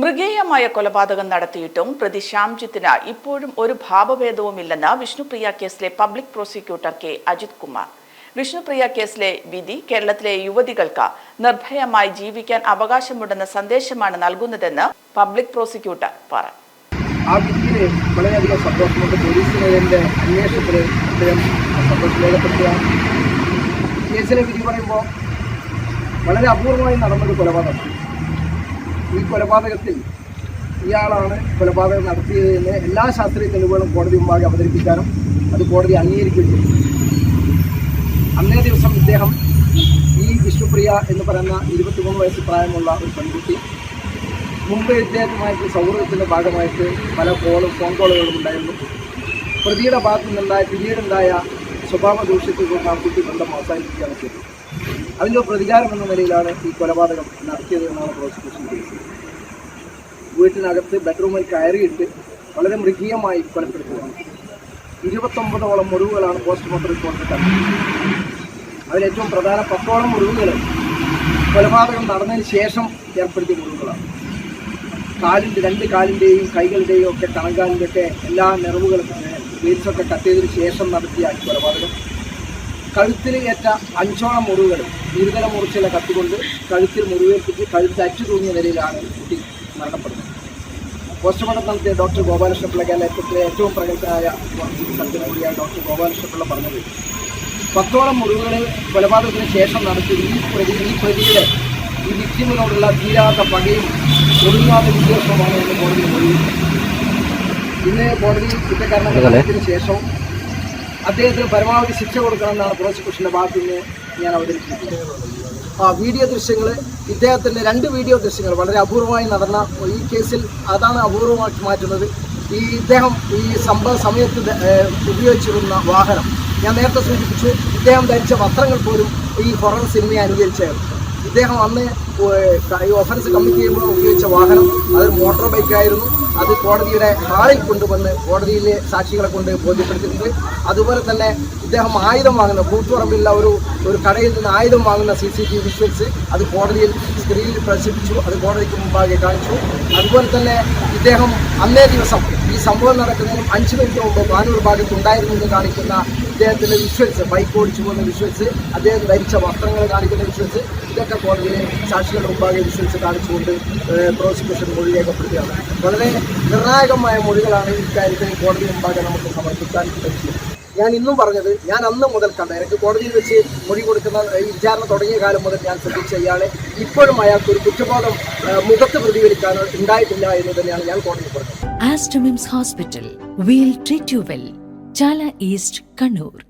മൃഗീയമായ കൊലപാതകം നടത്തിയിട്ടും പ്രതി ശ്യാംജിത്തിന് ഇപ്പോഴും ഒരു ഭാവഭേദവുമില്ലെന്ന് വിഷ്ണുപ്രിയ കേസിലെ public prosecutor K Ajith Kumar. Vishnupriya കേസിലെ വിധി കേരളത്തിലെ യുവതികൾക്ക് നിർഭയമായി ജീവിക്കാൻ അവകാശമുണ്ടെന്ന സന്ദേശമാണ് നൽകുന്നതെന്ന് പബ്ലിക് പ്രോസിക്യൂട്ടർ പറഞ്ഞു ആ വിധിയിൽ വളരെയധികം സന്തോഷമുണ്ട്. പോലീസിനെ അന്വേഷണത്തിൽ അദ്ദേഹം സന്തോഷം രേഖപ്പെടുത്തുക. കേസിലെ വിധി പറയുമ്പോൾ വളരെ അപൂർവമായി നടന്നൊരു കൊലപാതകമാണ്. ഈ കൊലപാതകത്തിൽ ഇയാളാണ് കൊലപാതകം നടത്തിയത് എന്ന് എല്ലാ ശാസ്ത്രീയ തെളിവുകളും കോടതി മുമ്പാകെ അവതരിപ്പിക്കാനും അത് കോടതി അംഗീകരിക്കുകയും ചെയ്തു. അന്നേ ദിവസം ഇദ്ദേഹം ഈ വിഷ്ണുപ്രിയ എന്ന് പറയുന്ന ഇരുപത്തിമൂന്ന് വയസ്സ് പ്രായമുള്ള ഒരു പെൺകുട്ടി മുമ്പ് ഇദ്ദേഹത്തുമായിട്ട് സൗഹൃദത്തിന്റെ ഭാഗമായിട്ട് പല കോളും ഫോൺ കോളുകളും ഉണ്ടായിരുന്നു. പ്രതിയുടെ ഭാഗത്തു നിന്നുണ്ടായ പിന്നീടുണ്ടായ സ്വഭാവ ദൂഷ്യത്തിൽ കൊണ്ട് ആ കുട്ടി ബന്ധം അവസാനിപ്പിക്കുകയാണ് ചെയ്തത്. അതിന്റെ പ്രതികാരം എന്ന നിലയിലാണ് ഈ കൊലപാതകം നടത്തിയത് എന്നാണ് പ്രോസിക്യൂഷൻ കേസ് വീട്ടിനകത്ത് ബെഡ്റൂമിൽ കയറിയിട്ട് വളരെ മൃഗീയമായി കൊലപ്പെടുത്തുകയാണ് ഇരുപത്തൊമ്പതോളം മുറിവുകളാണ് പോസ്റ്റ്മോർട്ടം റിപ്പോർട്ടിൽ കണ്ടത് അതിലേറ്റവും പ്രധാന പത്തോളം മുറിവുകൾ കൊലപാതകം നടന്നതിന് ശേഷം ഏർപ്പെടുത്തിയ മുറിവുകളാണ്. കാലിന്റെ രണ്ട് കാലിന്റെയും കൈകളുടെയും ഒക്കെ കണങ്കാലിന്റെ ഒക്കെ എല്ലാ നിറവുകളും വേരിസൊക്കെ കത്തിയതിനു ശേഷം നടത്തിയ കൊലപാതകം. കഴുത്തിൽ ഏറ്റ അഞ്ചോളം മുറിവുകൾ ഇരുതല മുറിച്ചുള്ള കത്തിക്കൊണ്ട് കഴുത്തിൽ മുറിവേൽപ്പിച്ച് കഴുത്ത് അച്ചു തൂങ്ങിയ നിലയിലാണ് കുട്ടി മരണപ്പെടുന്നത്. പോസ്റ്റ്മോർട്ടം നടത്തിയ ഡോക്ടർ ഗോപാലകൃഷ്ണപിള്ള കേരളത്തിലെ ഏറ്റവും പ്രഗത്ഭനായ സർജന കൂടിയായ ഡോക്ടർ ഗോപാലകൃഷ്ണപിള്ള പറഞ്ഞത്. പത്തോളം മുറിവുകൾ കൊലപാതകത്തിന് ശേഷം നടത്തി ഈ പ്രതി ഈ പ്രതിയുടെ ഈ വിക്ടിമിനോടുള്ള തീരാത്ത പകയും ഒടുങ്ങാത്ത വിദ്വേഷവുമാണ് എന്ന് കോടതി മൊഴി ഇന്ന് കോടതി കുറ്റക്കാരനെ ശേഷവും ശേഷം അദ്ദേഹത്തിന് പരമാവധി ശിക്ഷ കൊടുക്കണമെന്നാണ് പ്രോസിക്യൂഷന്റെ ഭാഗത്ത് നിന്ന് ഞാൻ അവതരിപ്പിക്കുന്നത്. ആ വീഡിയോ ദൃശ്യങ്ങൾ ഇദ്ദേഹത്തിന്റെ രണ്ട് വീഡിയോ ദൃശ്യങ്ങൾ വളരെ അപൂർവമായി നടന്ന ഈ കേസിൽ അതാണ് അപൂർവമാക്കി മാറ്റുന്നത്. ഈ ഇദ്ദേഹം ഈ സംഭവ സമയത്ത് ഉപയോഗിച്ചിരുന്ന വാഹനം. ഞാൻ നേരത്തെ സൂചിപ്പിച്ചു ഇദ്ദേഹം ധരിച്ച വസ്ത്രങ്ങൾ പോലും ഈ ഹൊറർ സിനിമയെ അനുകരിച്ചായിരുന്നു. ഇദ്ദേഹം അന്ന് ഈ ഒഫൻസ് കമ്മിറ്റ് ചെയ്യുമ്പോൾ ഉപയോഗിച്ച വാഹനം അതൊരു മോട്ടോർ ബൈക്ക് ആയിരുന്നു അത് കോടതിയുടെ ഹാളിൽ കൊണ്ടുവന്ന് കോടതിയിലെ സാക്ഷികളെ കൊണ്ട് ബോധ്യപ്പെടുത്തിയിട്ടുണ്ട്. അതുപോലെ തന്നെ ഇദ്ദേഹം ആയുധം വാങ്ങുന്ന കൂത്തുപറമ്പിലുള്ള ഒരു ഒരു കടയിൽ നിന്ന് ആയുധം വാങ്ങുന്ന സി സി ടി വിഷ്വൽസ് അത് കോടതിയിൽ സ്ക്രീനിൽ പ്രദർശിപ്പിച്ചു. അത് കോടതിക്ക് മുമ്പാകെ കാണിച്ചു. അതുപോലെ തന്നെ ഇദ്ദേഹം അന്നേ ദിവസം ഈ സംഭവം നടക്കുന്നതിനും അഞ്ച് മിനിറ്റ് മുമ്പ് ബാനൂർ ഭാഗത്ത് ഉണ്ടായിരുന്നു എന്ന് കാണിക്കുന്ന ഇദ്ദേഹത്തിന്റെ വിഷ്വൽസ് ബൈക്ക് ഓടിച്ചു പോകുന്ന വിഷ്വൽസ് അദ്ദേഹം ധരിച്ച വസ്ത്രങ്ങൾ കാണിക്കുന്ന വിഷ്വൽസ് ഇതൊക്കെ കോടതിയിലെ സാക്ഷികളുടെ മുമ്പാകെ വിഷ്വൽസ് കാണിച്ചുകൊണ്ട് പ്രോസിക്യൂഷൻ മൊഴി രേഖപ്പെടുത്തുകയാണ്. വളരെ നിർണായകമായ മൊഴികളാണ് ഇക്കാര്യത്തിൽ കോടതി മുമ്പാകെ നമുക്ക് സമർപ്പിക്കാൻ പറ്റിയത്. ഞാൻ ഇന്നും പറഞ്ഞത് ഞാൻ അന്ന് മുതൽ കണ്ട എനിക്ക് കോടതിയിൽ വെച്ച് മൊഴി കൊടുക്കുന്ന വിചാരണ തുടങ്ങിയ കാലം മുതൽ ഞാൻ ശ്രദ്ധിച്ച ഇയാളെ ഇപ്പോഴും അയാൾക്ക് ഒരു കുറ്റബോധം മുഖത്ത് പ്രതികരിക്കാൻ ഉണ്ടായിട്ടില്ല എന്ന് തന്നെയാണ് ഞാൻ കോടതി പറഞ്ഞത്. Aster MIMS hospital will treat you well. Chala east Kannur.